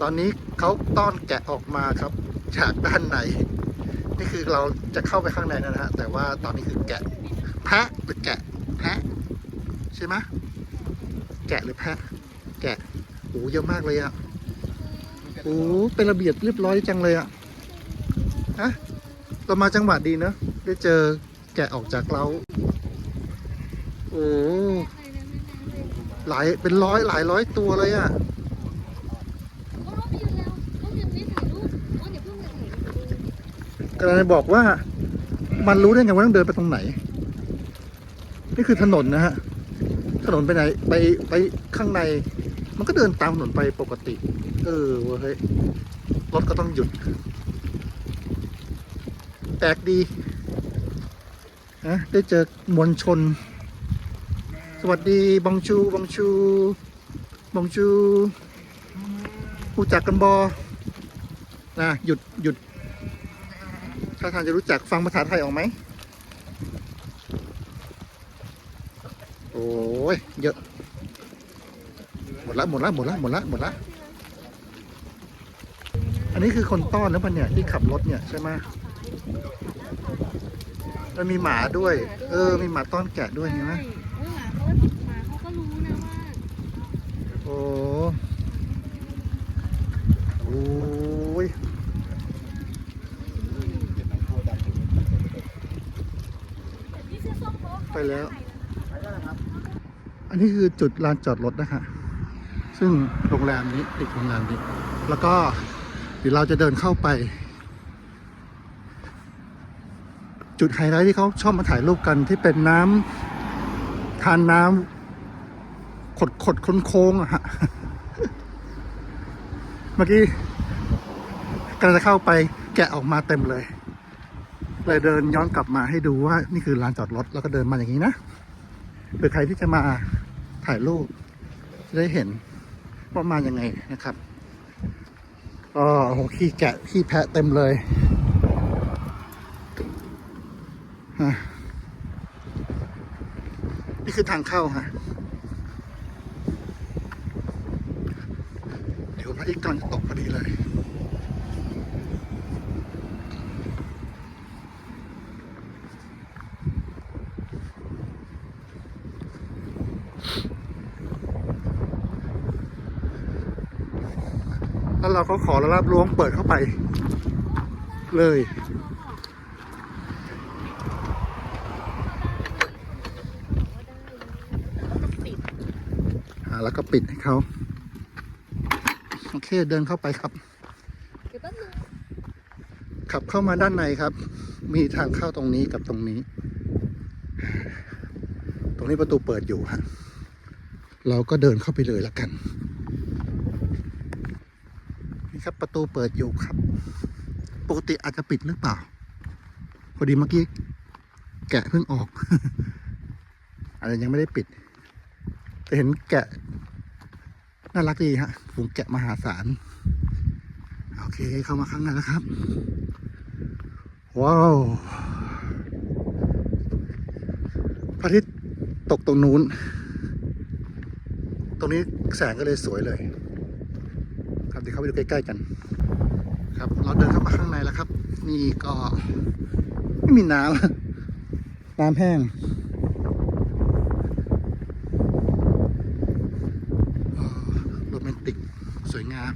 ตอนนี้เขาต้อนแกะออกมาครับ จากด้านในนี่คือเราจะเข้าไปข้างในนะฮะ แต่ว่าตอนนี้คือแกะ แพะหรือแกะ แพะ ใช่ไหมแกะหรือแพะ แกะโอ้เยอะมากเลยอะโอ้เป็นระเบียบเรียบร้อยจังเลยอะฮะเรามาจังหวัดดีเนอะได้เจอแกะออกจากเราโอ้หลายเป็นร้อยหลายร้อยตัวเลยอะเขาลบไปยืนแล้วเขายังไม่ถ่ายรูปเขาเดี๋ยวเพิ่งมาถ่ายรูป กำลังจะบอกว่ามันรู้ได้ไงว่าต้องเดินไปตรงไหน นี่คือถนนนะฮะ ถนนไปไหน ไปไปข้างใน มันก็เดินตามถนนไปปกติ เออเว้ยรถก็ต้องหยุดแปลกดีนะได้เจอมวลชน สวัสดีบองชูบองชูบองชูรู้จักกันบอนะหยุดหยุด ถ้าทานจะรู้จักฟังภาษาไทยออกไหม โอ้ย เยอะ หมดละหมดละหมดละหมดละหมดละ อันนี้คือคนต้อนนะมันเนี่ยที่ขับรถเนี่ยใช่ไหมแล้วมีหมาด้วย เออ มีหมาต้อนแกะด้วยเห็นไหมใช่เออหมาเขาหมาเขาก็รู้นะว่า โอ้โอ้ย นี่เสื้อส้มโป๊ะ ไป แล้ว อันนี้คือจุดลานจอดรถนะฮะซึ่งโรงแรมนี้ติดโรงแรมนี้ แล้วก็เดี๋ยวเราจะเดินเข้าไป จุดไฮไลท์ที่เขาชอบมาถ่ายรูปกันที่เป็นน้ำทานน้ำขดขดโค้งๆอะฮะเมื่อกี้กำลังจะเข้าไปแกะออกมาเต็มเลย เลยเดินย้อนกลับมาให้ดูว่า นี่คือลานจอดรถแล้วก็เดินมาอย่างนี้นะเผื่อใครที่จะมาถ่ายรูปจะได้เห็นว่ามาอยังไงนะครับก็โหขี้แกะขี้แพะเต็มเลยนี่คือทางเข้าฮะเดี๋ยวพระอาทิตย์กำลังจะตกพอดีเลย แล้วเรา ก็ขอระลาบล้วงเปิดเข้าไป เลยอ่าแล้วก็ปิดให้เขาโอเคเดินเข้าไปครับเดี๋ยวแป๊บนึงขับเข้ามาด้านในครับ มีทางเข้าตรงนี้กับตรงนี้ ตรงนี้ประตูเปิดอยู่ฮะเราก็เดินเข้าไปเลยละกันนี่ ครับประตูเปิดอยู่ครับ ปกติอาจจะปิดหรือเปล่า พอดีเมื่อกี้แกะเพิ่งออกอาจจะยังไม่ได้ปิด แต่เห็นแกะ น่ารักดีฮะฝูงแกะมหาศาลโอเคเข้ามาข้างในแล้วครับ ว้าวพระอาทิตย์ตกตรงนู้น ตรงนี้แสงก็เลยสวยเลย เดี๋ยวเข้าไปดูใกล้ๆกันครับ เราเดินเข้ามาข้างในแล้วครับ นี่ก็ไม่มีน้ำน้ำแห้งโรแมนติก สวยงาม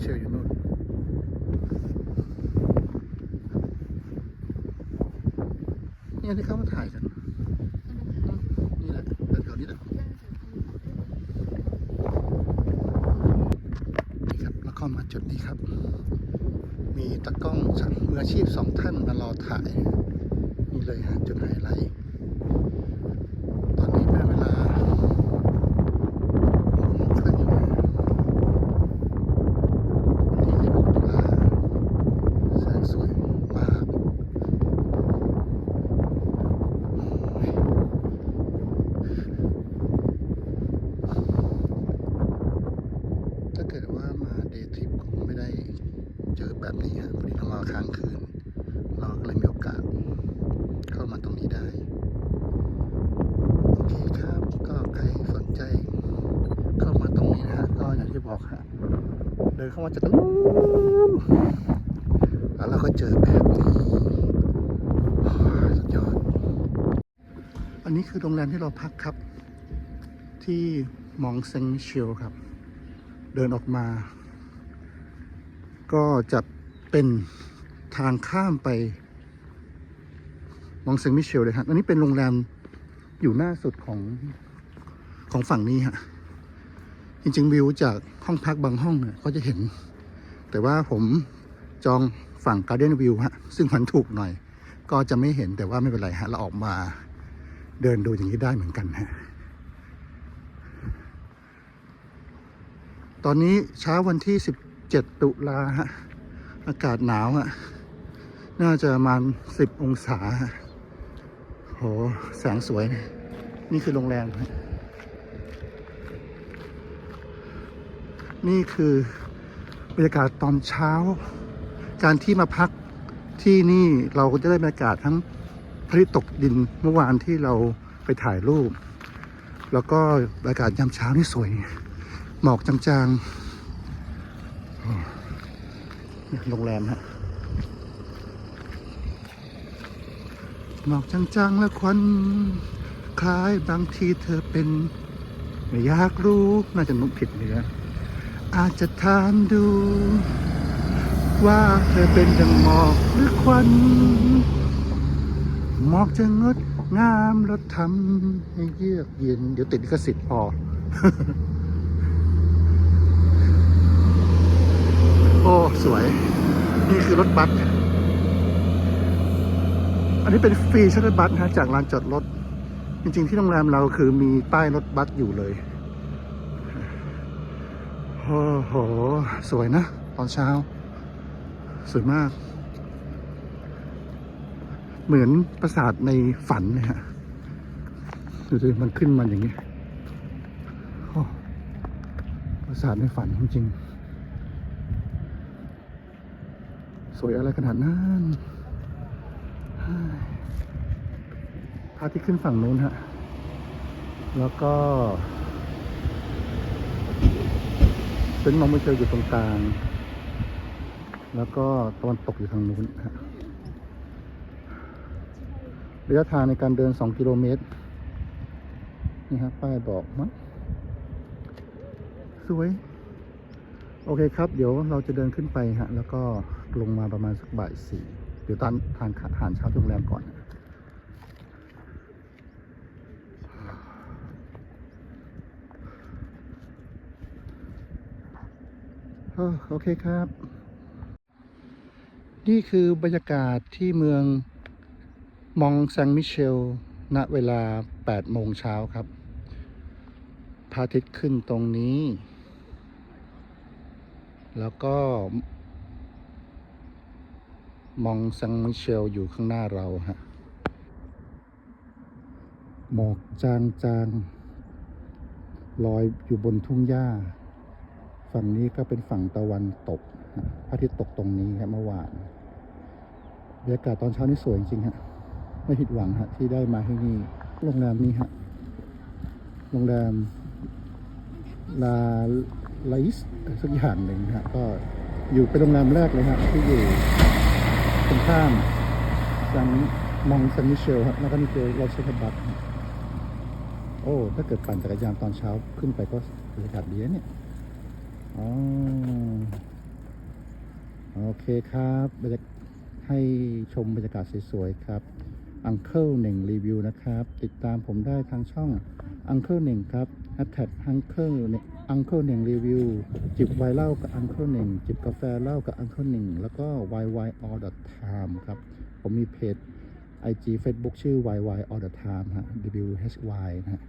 เชื่ออยู่นู่นนี่ที่เขามาถ่ายกัน นี่แหละแถวๆนี้แหละ นี่ครับ แล้วก็มา จุดนี้ครับ มีตากล้องมืออาชีพสองท่านมารอถ่าย นี่เลยฮะจุดไฮไลท์ ตอนนี้เป็นเวลาหกโมงครึ่ง วันที่16ตุลาแสงสวยมากโอ้ยถ้าเกิดว่ามาเดย์ทริปคงไม่ได้เจอแบบนี้ฮะพอดีเรามาค้างคืน เราก็เลยมีโอกาสเข้ามาตรงนี้ได้ เข้ามาจากนู้นแล้วเราก็เจอแบบนี้สุดยอด อันนี้คือโรงแรมที่เราพักครับ ที่มองเซงมิเชลครับ เดินออกมา ก็จะเป็นทางข้ามไป มองเซงมิเชลเลยครับอันนี้เป็นโรงแรมอยู่หน้าสุดของของฝั่งนี้ฮะ จริงๆวิวจากห้องพักบางห้องเนี่ยก็จะเห็น แต่ว่าผมจองฝั่งการ์เดนวิวฮะซึ่งมันถูกหน่อย ก็จะไม่เห็นแต่ว่าไม่เป็นไรฮะเราออกมาเดินดูอย่างนี้ได้เหมือนกันฮะตอนนี้เช้าวันที่ 17 ตุลาฮะอากาศหนาวฮะน่าจะประมาณ 10 องศาฮะโหแสงสวย นี่คือโรงแรมฮะ นี่คือบรรยากาศตอนเช้า การที่มาพักที่นี่เราก็จะได้บรรยากาศทั้งพระอาทิตย์ตกดินเมื่อวานที่เราไปถ่ายรูป แล้วก็บรรยากาศยามเช้านี่สวย หมอกจางๆโอ้เนี่ยโรงแรมฮะหมอกจางๆและควันคล้ายบางทีเธอเป็น ไม่อยากรู้น่าจะนุกผิดเนื้อ อาจจะถามดู ว่าเธอเป็นดังหมอกหรือควันหมอกจะงดงามแล้วทำให้เยือกเย็น เดี๋ยวติดลิขสิทธิ์พอ โอ้ สวย นี่คือรถบัสอันนี้เป็นฟรีชัตเตอร์บัสนะจากลานจอดรถ จริง ๆ ที่โรงแรมเราคือมีป้ายรถบัสอยู่เลย โอ้โห สวยนะ ตอนเช้า สวยมาก เหมือนปราสาทในฝันเลยฮะดูสิมันขึ้นมาอย่างนี้โอ้ปราสาทในฝันจริงสวยอะไรขนาดนั้นพาที่ขึ้นฝั่งนู้นฮะ แล้วก็ เป็นมองไม่เจออยู่ตรงกลาง แล้วก็ตะวันตกอยู่ทางนู้นฮะระยะทางในการเดิน 2 กิโลเมตร นี่ครับป้ายบอกมั้งสวย โอเคครับ เดี๋ยวเราจะเดินขึ้นไปฮะ แล้วก็ลงมาประมาณสักบ่ายสี่เดี๋ยวตอนทานอาหารเช้าที่โรงแรมก่อน เออ โอเคครับ นี่คือบรรยากาศที่เมืองมองแซงมิเชล ณ เวลา 8 โมงเช้าครับ พระอาทิตย์ขึ้นตรงนี้ แล้วก็ มองแซงมิเชลอยู่ข้างหน้าเราฮะ หมอกจางๆลอยอยู่บนทุ่งหญ้า ฝั่งนี้ก็เป็นฝั่งตะวันตกพระอาทิตย์ตกตรงนี้ครับเมื่อวานบรรยากาศตอนเช้านี่สวยจริงฮะไม่ผิดหวังฮะที่ได้มาที่นี่โรงแรมนี้ฮะโรงแรมลาไลส์สักอย่างหนึ่งฮะก็อยู่เป็นโรงแรมแรกเลยฮะที่อยู่ตรงข้ามซังมองซันมิเชลครับแล้วก็นี่คือรถเชบัสฮะโอ้ถ้าเกิดปั่นจักรยานตอนเช้าขึ้นไปก็บรรยากาศดีนะเนี่ย อ๋อโอเคครับบรรยากให้ชมบรรยากาศสวยๆครับอังเคิลหนึ่งรีวิวนะครับ ติดตามผมได้ทางช่องอังเคิลหนึ่งครับแฮชแท็กอังเคิลอังเคิลหนึ่งรีวิวจิบไวน์เหล้ากับอังเคิลหนึ่งจิบกาแฟเหล้ากับอังเคิลหนึ่งแล้วก็ yy all the time ครับ ผมมีเพจ IG Facebook ชื่อ yy all the time ฮะ why นะฮะ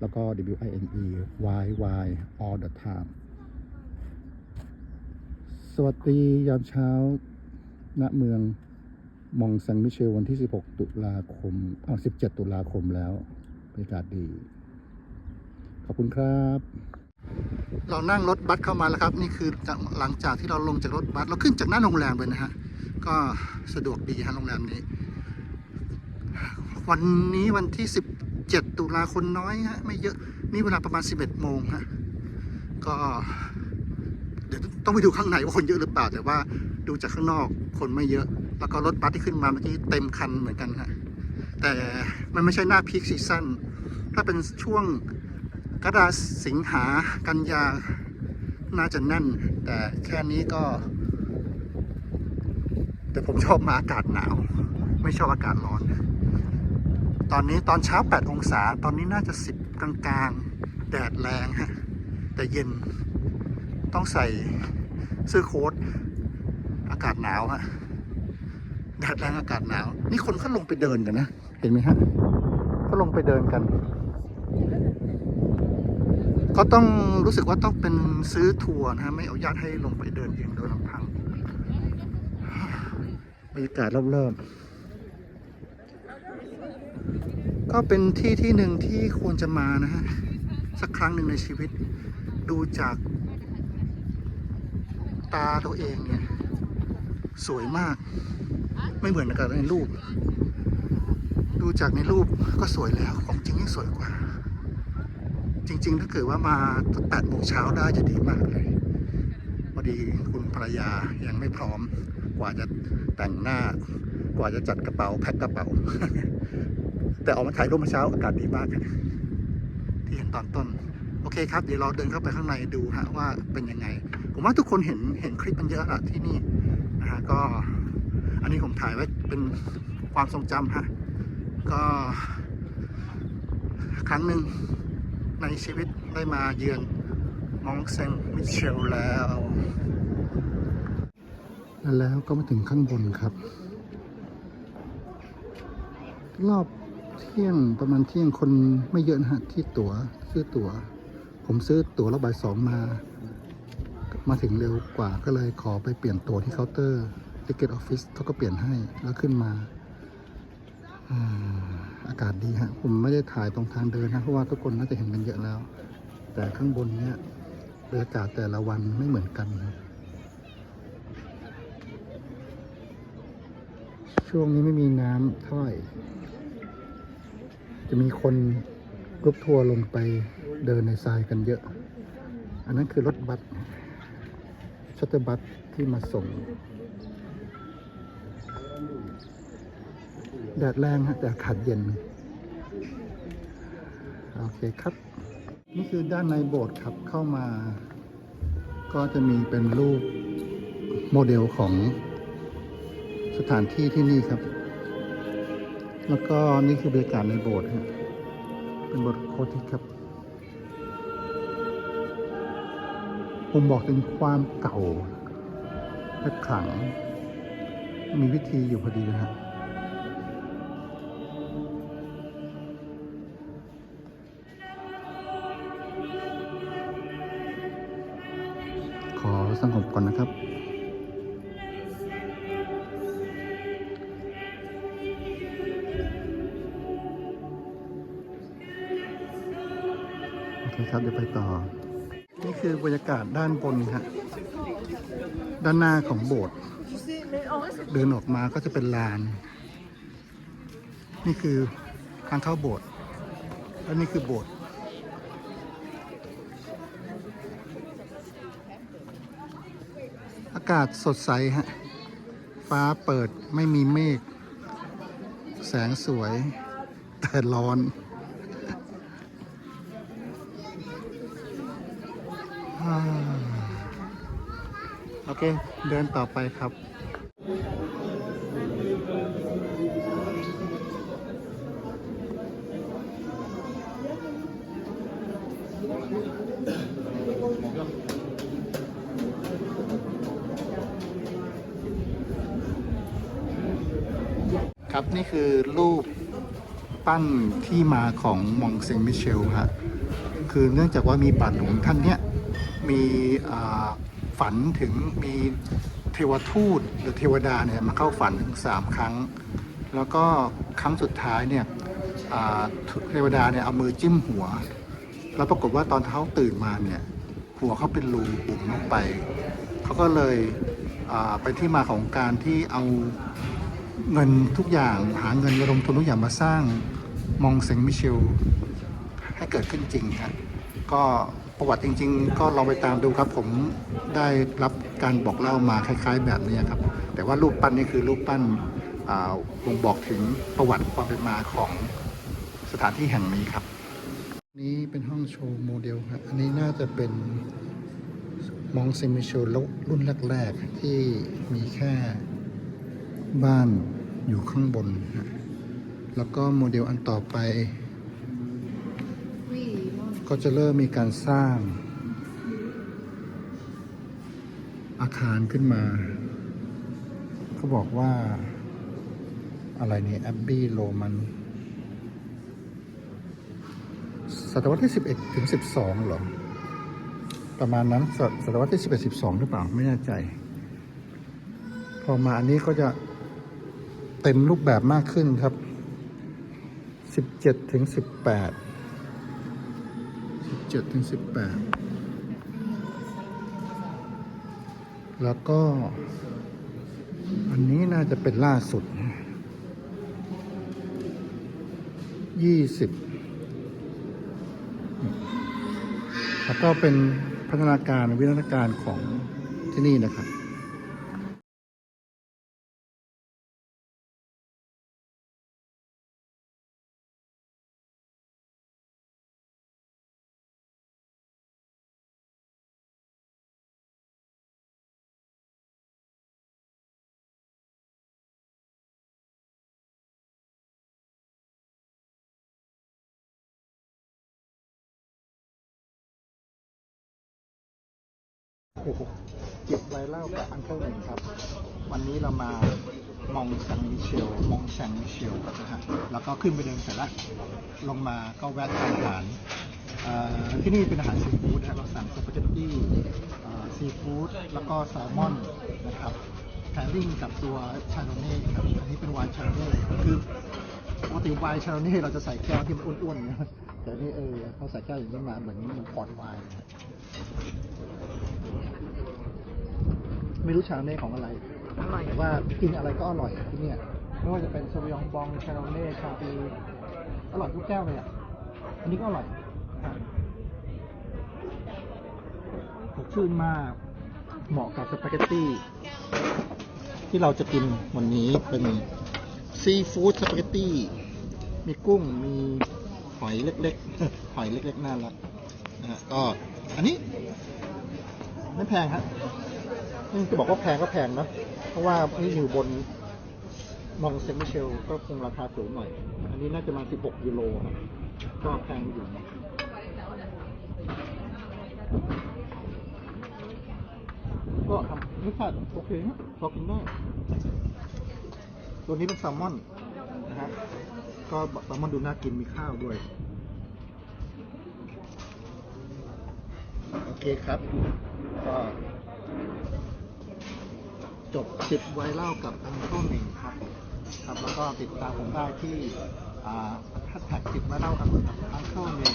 แล้วก็ wine yy all the time สวัสดียามเช้า ณ เมืองมองซังมิเชลวันที่ 16 ตุลาคมอ้าว17 ตุลาคมแล้วบรรยากาศดี ขอบคุณครับ เรานั่งรถบัสเข้ามาแล้วครับ นี่คือหลังจากที่เราลงจากรถบัสเราขึ้นจากหน้าโรงแรมเลยนะฮะ ก็สะดวกดีฮะโรงแรมนี้ วันนี้วันที่ 17 ตุลาคนน้อยฮะ ไม่เยอะ นี่เวลาประมาณ 11 โมงฮะ ก็ ดี๋ยวต้องไปดูข้างในว่าคนเยอะหรือเปล่า แต่ว่าดูจากข้างนอกคนไม่เยอะ แล้วก็รถบัสที่ขึ้นมาเมื่อกี้เต็มคันเหมือนกันฮะแต่มันไม่ใช่หน้าพีคซีซั่นถ้าเป็นช่วงกรกฎาสิงหากันยาน่าจะแน่น แต่แค่นี้ก็ แต่ผมชอบมาอากาศหนาว ไม่ชอบอากาศร้อน ตอนนี้ตอนเช้า 8 องศา ตอนนี้น่าจะ 10 กลางๆ แดดแรงฮะ แต่เย็น ต้องใส่เสื้อโค้ทอากาศหนาวฮะแดดแรงอากาศหนาว นี่คนเขาลงไปเดินกันนะ เห็นไหมฮะเขาลงไปเดินกันเขาต้องรู้สึกว่าต้องเป็นซื้อทัวร์นะฮะไม่อนุญาตให้ลงไปเดินเองโดยลำพังบรรยากาศรอบๆก็เป็นที่ที่หนึ่งที่ควรจะมานะฮะสักครั้งหนึ่งในชีวิต ดูจาก ตาตัวเองเนี่ย สวยมาก ไม่เหมือนกับในรูป ดูจากในรูปก็สวยแล้วของจริงยิ่งสวยกว่า จริง ๆ ถ้าเกิดว่ามาแปดโมงเช้าได้จะดีมากเลยพอดีคุณภรรยายังไม่พร้อม กว่าจะแต่งหน้ากว่าจะจัดกระเป๋าแพ็คกระเป๋า แต่ออกมาถ่ายรูปเมื่อเช้าอากาศดีมากที่เห็นตอนต้น เคครับเดี๋ยวเราเดินเข้าไปข้างในดูฮะว่าเป็นยังไง ผมว่าทุกคนเห็นเห็นคลิปมันเยอะละที่นี่นะฮะก็อันนี้ผมถ่ายไว้เป็นความทรงจำฮะก็ครั้งหนึ่งในชีวิตได้มาเยือนมองเซนมิเชลแล้วแล้วก็มาถึงข้างบนครับ รอบเที่ยงประมาณเที่ยงคนไม่เยอะนะฮะที่ตั๋วซื้อตั๋ว ผมซื้อตั๋วรอบบ่ายสองมา มาถึงเร็วกว่าก็เลยขอไปเปลี่ยนตั๋วที่เคาน์เตอร์ Ticket Office เขาก็เปลี่ยนให้แล้วขึ้นมาอากาศดีฮะ ผมไม่ได้ถ่ายตรงทางเดินนะ เพราะว่าทุกคนน่าจะเห็นกันเยอะแล้ว แต่ข้างบนเนี้ยบรรยากาศแต่ละวันไม่เหมือนกัน ช่วงนี้ไม่มีน้ำเท่าไหร่จะมีคน กรุ๊ปทัวร์ลงไปเดินในทรายกันเยอะ อันนั้นคือรถบัสชัตเตอร์บัสที่มาส่ง แดดแรงฮะแต่อากาศเย็น โอเคครับ นี่คือด้านในโบสถ์ครับเข้ามา ก็จะมีเป็นรูปโมเดลของสถานที่ที่นี่ครับ แล้วก็นี่คือบรรยากาศในโบสถ์ เป็นบสถ์โคทิครับผมบอกถึงความเก่าและขลัง มีวิธีอยู่พอดีนะฮะขอสงบก่อนนะครับ ครับเดี๋ยวไปต่อ นี่คือบรรยากาศด้านบนฮะด้านหน้าของโบสถ์เดินออกมาก็จะเป็นลาน นี่คือทางเข้าโบสถ์และนี่คือโบสถ์อากาศสดใสฮะ ฟ้าเปิดไม่มีเมฆ แสงสวย แต่ร้อน อ่าโอ เคเดินต่อไปครับ ครับนี่คือรูปปั้นที่มาของมองเซงมิเชลฮะคือเนื่องจากว่ามีบาทหลวงท่านเนี้ยมีอ่า ฝันถึงมีเทวทูตหรือเทวดาเนี่ยมาเข้าฝันถึงสามครั้ง แล้วก็ครั้งสุดท้ายเนี่ยเทวดาเนี่ยเอามือจิ้มหัว แล้วปรากฏว่าตอนเขาตื่นมาเนี่ยหัวเขาเป็นรูบุ๋มลงไป เขาก็เลยไปที่มาของการที่เอาเงินทุกอย่างหาเงินระดมทุนทุกอย่างมาสร้างมองเซงมิเชลให้เกิดขึ้นจริงครับก็ ประวัติจริง ๆ ก็ลองไปตามดูครับ ผมได้รับการบอกเล่ามาคล้าย ๆ แบบนี้ครับ แต่ว่ารูปปั้นนี่คือรูปปั้นอ่าบ่งบอกถึงประวัติความเป็นมาของสถานที่แห่งนี้ครับ นี้เป็นห้องโชว์โมเดลครับอันนี้น่าจะเป็นมองซิมิโชรุ่นแรกๆที่มีแค่บ้านอยู่ข้างบน แล้วก็โมเดลอันต่อไป ก็จะเริ่มมีการสร้าง อาคารขึ้นมา เขาบอกว่า อะไรนี่แอบบี้โรมันศตวรรษที่ 11 ถึง 12 หรอ ประมาณนั้นศศตวรรษที่ 11 12 หรือเปล่า ไม่แน่ใจ พอมาอันนี้ก็จะเต็มรูปแบบมากขึ้นครับ 17 ถึง 18 17ถึง18 แล้วก็ อันนี้น่าจะเป็นล่าสุด 20 แล้วก็เป็นพัฒนาการวิวัฒนาการของที่นี่นะครับ โอ้โหเก็บไรเล่ากับอังเคิลหนึ่งครับ วันนี้เรามามองซังมิเชลมองซังมิเชลนะฮะแล้วก็ขึ้นไปเดินเสร็จแล้วลงมาก็แวะทานอาหารที่นี่เป็นอาหารซีฟู้ดนะเราสั่งสปาเกตตี้ซีฟู้ดแล้วก็แซลมอนนะครับแพริ่งกับตัวชาโนเน่ครับอันนี้เป็นไวน์ชาโนเน่คือปกติไวน์ชาโนเน่เราจะใส่แก้วที่มันอ้วนๆนะแต่นี่เออเขาใส่แก้วอย่างนี้มาเหมือนเหมือนพอร์ตไวน์นะ ไม่รู้ชาเน่ของอะไรอร่อยแต่ว่ากินอะไรก็อร่อยที่เนี่ยไม่ว่าจะเป็นซาวิยองบองชาโนเน่ชาปีอร่อยทุกแก้วเลยอะอันนี้ก็อร่อยอะสดชื่นมาก เหมาะกับสปาเกตตี้ ที่เราจะกินวันนี้เป็นซีฟู้ดสปาเกตตี้ มีกุ้งมีหอยเล็กๆ หอยเล็กๆน่ารักนะฮะก็อันนี้ ไม่แพงฮะอื จะบอกว่าแพงก็แพงนะเพราะว่านี่อยู่บนมองเซนต์มิเชลก็คงราคาสูงหน่อย อันนี้น่าจะมา 16 ยูโรครับก็แพงอยู่ก็ทำรสชาติโอเคนะพอกินได้ ตัวนี้เป็นแซลมอนนะฮะก็แซลมอนดูน่ากินมีข้าวด้วย โอเคครับก็ จบสิบไวเล่ากับอังเคิลหนึ่งครับครับแล้วก็ติดตามผมได้ที่อ่าแฮชแท็กสิบไวเล่ากับอังเคิลหนึ่ง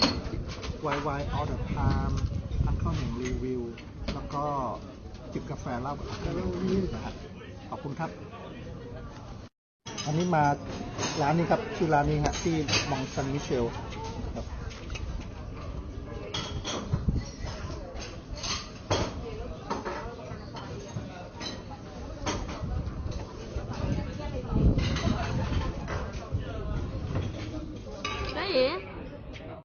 วายวายออเดอร์ไทม์อังเคิลหนึ่งรีวิวแล้วก็จิบกาแฟเล่ากับอังเคิลหนึ่งนะครับขอบคุณครับ อันนี้มาร้านนี้ครับชื่อร้านนี้ฮะที่มองซันมิเชล